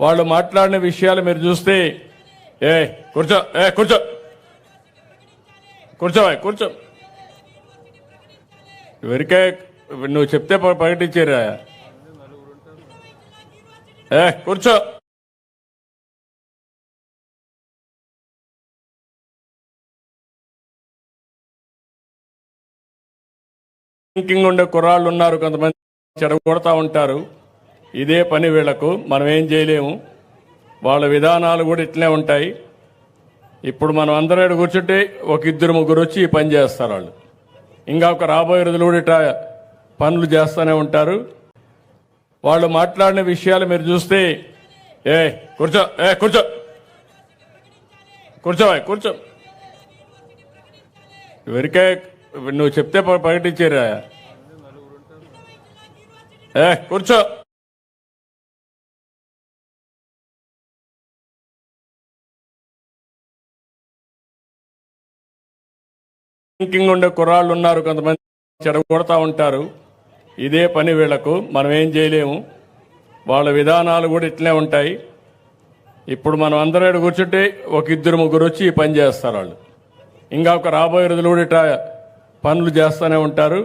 వాళ్ళు మాట్లాడిన విషయాలు మీరు చూస్తే ఏ కూర్చో ఏ కూర్చో. కూర్చో కూర్చో. ఎవరికే నువ్వు చెప్తే ప్రకటించారా ఏ కూర్చో. థింకింగ్ ఉండే కుర్రాళ్ళు ఉన్నారు కొంతమంది చెడగొడతా ఉంటారు. ఇదే పని వీళ్ళకు మనం ఏం చేయలేము. వాళ్ళ విధానాలు కూడా ఇట్లే ఉంటాయి. ఇప్పుడు మనం అందరం కూర్చుంటే ఒక ఇద్దరు ముగ్గురు వచ్చి ఈ పని చేస్తారు వాళ్ళు. ఇంకా ఒక రాబోయే రోజులు కూడా ఇట్లా పనులు చేస్తూనే ఉంటారు. వాళ్ళు మాట్లాడిన విషయాలు మీరు చూస్తే ఏ కూర్చో ఏ కూర్చో. కూర్చో కూర్చో. ఎవరికే నువ్వు చెప్తే ప్రకటించారా? ఏ కూర్చో. థింకింగ్ ఉండే కుర్రాళ్ళు ఉన్నారు కొంతమంది చెడగొడతా ఉంటారు. ఇదే పని వీళ్ళకు మనం ఏం చేయలేము. వాళ్ళ విధానాలు కూడా ఇట్లే ఉంటాయి. ఇప్పుడు మనం అందరూ కూర్చుంటే ఒక ఇద్దరు ముగ్గురు వచ్చి ఈ పని చేస్తారు వాళ్ళు. ఇంకా ఒక రాబోయే రోజులు కూడా ఇట్లా పనులు చేస్తూనే ఉంటారు.